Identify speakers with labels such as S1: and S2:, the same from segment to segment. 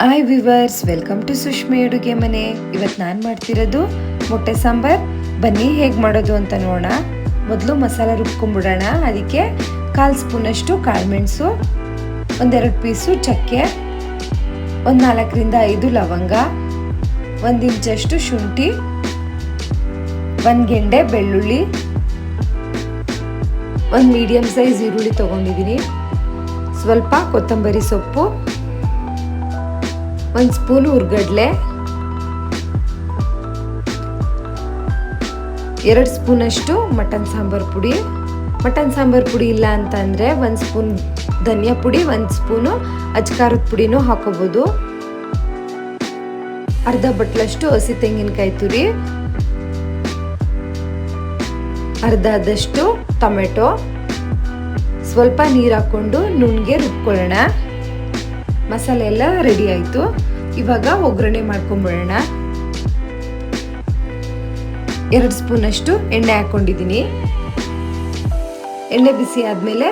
S1: Hi viewers welcome to Sushmi ಅಡುಗೆ ಮನೆ ಇವತ್ತು ನಾನು ಮಾಡ್ತಿರೋದು ಮೊಟ್ಟೆ ಸಾಂಬಾರ್ ಬನ್ನಿ ಹೇಗೆ ಮಾಡೋದು ಅಂತ ನೋಡೋಣ ಮೊದಲು ಮಸಾಲ ರುಬ್ಕೊಂಡ್ಬಿಡೋಣ ಅದಕ್ಕೆ ಕಾಲು ಸ್ಪೂನಷ್ಟು ಕಾಳುಮೆಣಸು ಒಂದೆರಡು ಪೀಸು ಚಕ್ಕೆ ಒಂದು ನಾಲ್ಕರಿಂದ ಐದು ಲವಂಗ ಒಂದು ಇಂಚಷ್ಟು ಶುಂಠಿ ಒಂದು ಗೆಂಡೆ ಬೆಳ್ಳುಳ್ಳಿ ಒಂದು ಮೀಡಿಯಮ್ ಸೈಜ್ ಈರುಳ್ಳಿ ತೊಗೊಂಡಿದ್ದೀನಿ ಸ್ವಲ್ಪ ಕೊತ್ತಂಬರಿ ಸೊಪ್ಪು ಒಂದು ಸ್ಪೂನ್ ಹುರ್ಗಡ್ಲೆ ಎರಡು ಸ್ಪೂನಷ್ಟು ಮಟನ್ ಸಾಂಬಾರು ಪುಡಿ. ಮಟನ್ ಸಾಂಬಾರು ಪುಡಿ ಇಲ್ಲ ಅಂತಂದರೆ ಒಂದು ಸ್ಪೂನ್ ಧನಿಯಾ ಪುಡಿ, ಒಂದು ಸ್ಪೂನು ಅಜ್ಕಾರದ ಪುಡಿನೂ ಹಾಕೋಬೋದು. ಅರ್ಧ ಬಟ್ಲಷ್ಟು ಹಸಿ ತೆಂಗಿನಕಾಯಿ ತುರಿ, ಅರ್ಧ ಆದಷ್ಟು ಟೊಮೆಟೊ. ಸ್ವಲ್ಪ ನೀರು ಹಾಕ್ಕೊಂಡು ನುಣ್ಣಗೆ ರುಬ್ಕೊಳ್ಳೋಣ. ಮಸಾಲೆ ಎಲ್ಲ ರೆಡಿ ಆಯಿತು. ಇವಾಗ ಒಗ್ಗರಣೆ ಮಾಡ್ಕೊಂಬಿಡೋಣ. ಎರಡು ಸ್ಪೂನಷ್ಟು ಎಣ್ಣೆ ಹಾಕ್ಕೊಂಡಿದ್ದೀನಿ. ಎಣ್ಣೆ ಬಿಸಿ ಆದಮೇಲೆ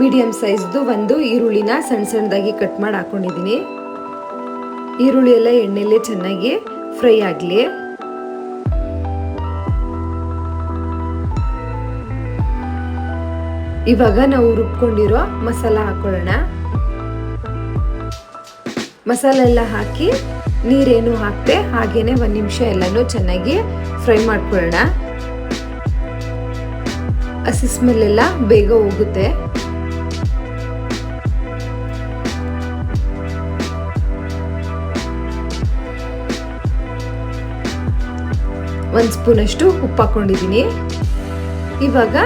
S1: ಮೀಡಿಯಮ್ ಸೈಜ್ದು ಒಂದು ಈರುಳ್ಳಿನ ಸಣ್ಣ ಸಣ್ಣದಾಗಿ ಕಟ್ ಮಾಡಿ ಹಾಕ್ಕೊಂಡಿದ್ದೀನಿ. ಈರುಳ್ಳಿ ಎಲ್ಲ ಎಣ್ಣೆಯಲ್ಲೇ ಚೆನ್ನಾಗಿ ಫ್ರೈ ಆಗಲಿ. ಇವಾಗ ನಾವು ರುಬ್ಕೊಂಡಿರೋ ಮಸಾಲ ಹಾಕೊಳ್ಳೋಣ. ಮಸಾಲೆ ಎಲ್ಲ ಹಾಕಿ ನೀರೇನು ಹಾಕ್ತೆ ಹಾಗೇನೆ ಒಂದು ನಿಮಿಷ ಎಲ್ಲನೂ ಚೆನ್ನಾಗಿ ಫ್ರೈ ಮಾಡ್ಕೊಳ್ಳೋಣ. ಹಸಿ ಸ್ಮೆಲ್ ಎಲ್ಲ ಬೇಗ ಹೋಗುತ್ತೆ. ಒಂದು ಸ್ಪೂನಷ್ಟು ಉಪ್ಪು ಹಾಕೊಂಡಿದ್ದೀನಿ. ಇವಾಗ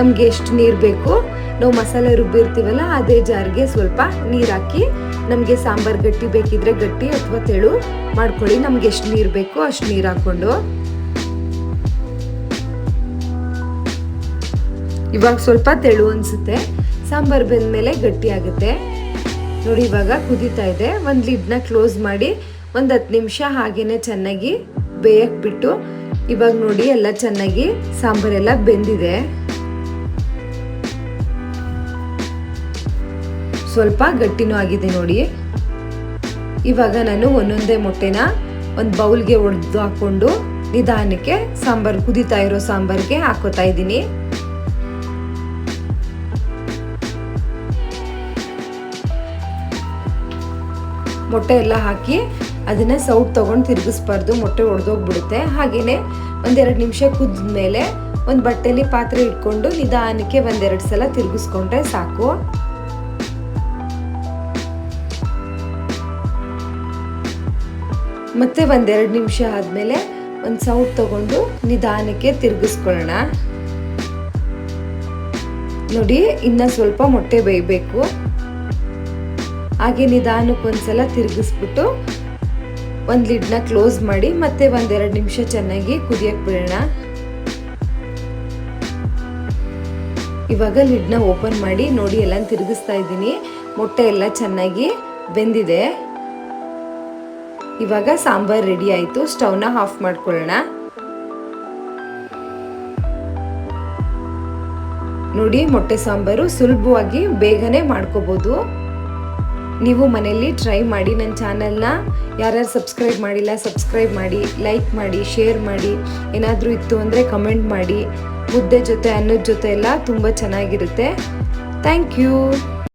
S1: ನಮಗೆ ಎಷ್ಟು ನೀರು ಬೇಕು ನಾವು ಮಸಾಲೆ ರುಬ್ಬಿರ್ತೀವಲ್ಲ, ಅದೇ ಜಾರಿಗೆ ಸ್ವಲ್ಪ ನೀರು ಹಾಕಿ, ನಮಗೆ ಸಾಂಬಾರು ಗಟ್ಟಿ ಬೇಕಿದ್ರೆ ಗಟ್ಟಿ ಅಥವಾ ತೆಳು ಮಾಡ್ಕೊಳ್ಳಿ. ನಮ್ಗೆ ಎಷ್ಟು ನೀರು ಬೇಕೋ ಅಷ್ಟು ನೀರು ಹಾಕೊಂಡು ಇವಾಗ ಸ್ವಲ್ಪ ತೆಳು ಅನಿಸುತ್ತೆ. ಸಾಂಬಾರ್ ಬೆಂದ್ಮೇಲೆ ಗಟ್ಟಿ ಆಗುತ್ತೆ. ನೋಡಿ, ಇವಾಗ ಕುದೀತಾ ಇದೆ. ಒಂದು ಲಿಡ್ನ ಕ್ಲೋಸ್ ಮಾಡಿ ಒಂದು ಹತ್ತು ನಿಮಿಷ ಹಾಗೇನೆ ಚೆನ್ನಾಗಿ ಬೇಯಕ್ಕೆ ಬಿಟ್ಟು, ಇವಾಗ ನೋಡಿ, ಎಲ್ಲ ಚೆನ್ನಾಗಿ ಸಾಂಬಾರೆಲ್ಲ ಬೆಂದಿದೆ. ಸ್ವಲ್ಪ ಗಟ್ಟಿನೂ ಆಗಿದೆ ನೋಡಿ. ಇವಾಗ ನಾನು ಒಂದೊಂದೇ ಮೊಟ್ಟೆನ ಒಂದು ಬೌಲ್ಗೆ ಒಡೆದು ಹಾಕೊಂಡು ನಿಧಾನಕ್ಕೆ ಸಾಂಬಾರು, ಕುದೀತಾ ಇರೋ ಸಾಂಬಾರ್ಗೆ ಹಾಕೋತಾ ಇದ್ದೀನಿ. ಮೊಟ್ಟೆ ಎಲ್ಲ ಹಾಕಿ ಅದನ್ನ ಸೌಟ್ ತಗೊಂಡು ತಿರುಗಿಸ್ಬಾರ್ದು, ಮೊಟ್ಟೆ ಒಡೆದೋಗ್ಬಿಡುತ್ತೆ. ಹಾಗೇನೆ ಒಂದೆರಡು ನಿಮಿಷ ಕುದ್ದ ಮೇಲೆ ಒಂದು ಬಟ್ಟೆಲಿ ಪಾತ್ರೆ ಇಟ್ಕೊಂಡು ನಿಧಾನಕ್ಕೆ ಒಂದೆರಡು ಸಲ ತಿರುಗಿಸ್ಕೊಂಡ್ರೆ ಸಾಕು. ಮತ್ತೆ ಒಂದೆರಡು ನಿಮಿಷ ಆದಮೇಲೆ ಒಂದು ಸೌಟ್ ತಗೊಂಡು ನಿಧಾನಕ್ಕೆ ತಿರುಗಿಸ್ಕೊಳ್ಳೋಣ. ನೋಡಿ, ಇನ್ನ ಸ್ವಲ್ಪ ಮೊಟ್ಟೆ ಬೇಯಬೇಕು. ಹಾಗೆ ನಿಧಾನಕ್ಕೆ ಒಂದ್ಸಲ ತಿರುಗಿಸ್ಬಿಟ್ಟು ಒಂದು ಲಿಡ್ನ ಕ್ಲೋಸ್ ಮಾಡಿ ಮತ್ತೆ ಒಂದೆರಡು ನಿಮಿಷ ಚೆನ್ನಾಗಿ ಕುದಿಯಕ್ಕೆ ಬಿಡೋಣ. ಇವಾಗ ಲಿಡ್ನ ಓಪನ್ ಮಾಡಿ ನೋಡಿ ಎಲ್ಲ ತಿರುಗಿಸ್ತಾ ಇದ್ದೀನಿ. ಮೊಟ್ಟೆ ಎಲ್ಲ ಚೆನ್ನಾಗಿ ಬೆಂದಿದೆ. ಇವಾಗ ಸಾಂಬಾರ್ ರೆಡಿ ಆಯಿತು. ಸ್ಟವ್ನ ಆಫ್ ಮಾಡ್ಕೊಳ್ಳೋಣ. ನೋಡಿ, ಮೊಟ್ಟೆ ಸಾಂಬಾರು ಸುಲಭವಾಗಿ ಬೇಗನೆ ಮಾಡ್ಕೋಬೋದು. ನೀವು ಮನೆಯಲ್ಲಿ ಟ್ರೈ ಮಾಡಿ ನನ್ನ ಚಾನಲ್ನ. ಯಾರ್ಯಾರು ಸಬ್ಸ್ಕ್ರೈಬ್ ಮಾಡಿಲ್ಲ ಸಬ್ಸ್ಕ್ರೈಬ್ ಮಾಡಿ ಲೈಕ್ ಮಾಡಿ ಶೇರ್ ಮಾಡಿ. ಏನಾದರೂ ಇತ್ತು ಅಂದರೆ ಕಮೆಂಟ್ ಮಾಡಿ. ಮುದ್ದೆ ಜೊತೆ, ಅನ್ನದ ಜೊತೆ ಎಲ್ಲ ತುಂಬ ಚೆನ್ನಾಗಿರುತ್ತೆ. Thank you